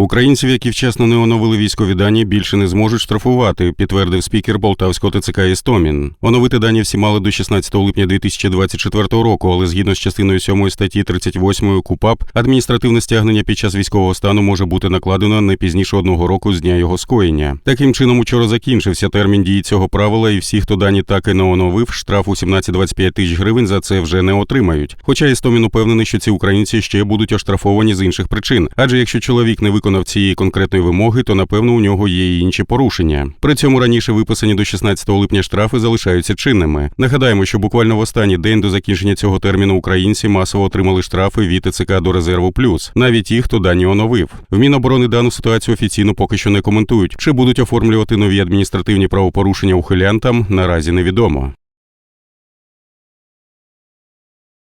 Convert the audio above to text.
Українців, які вчасно не оновили військові дані, більше не зможуть штрафувати, підтвердив спікер Полтавського ТЦК Істомін. Оновити дані всі мали до 16 липня 2024 року, але згідно з частиною 7 статті 38 КУПАП, адміністративне стягнення під час військового стану може бути накладено не пізніше одного року з дня його скоєння. Таким чином, учора закінчився термін дії цього правила, і всі, хто дані так і не оновив, штраф у 17-25 тисяч гривень за це вже не отримають. Хоча Істомін упевнений, що ці українці ще будуть оштрафовані з інших причин. Адже якщо чоловік не виконав цієї конкретної вимоги, то напевно у нього є і інші порушення. При цьому раніше виписані до 16 липня штрафи залишаються чинними. Нагадаємо, що буквально в останній день до закінчення цього терміну українці масово отримали штрафи від ТЦК до резерву плюс, навіть ті, хто дані оновив. В Міноборони дану ситуацію офіційно поки що не коментують. Чи будуть оформлювати нові адміністративні правопорушення ухилянтам, наразі невідомо.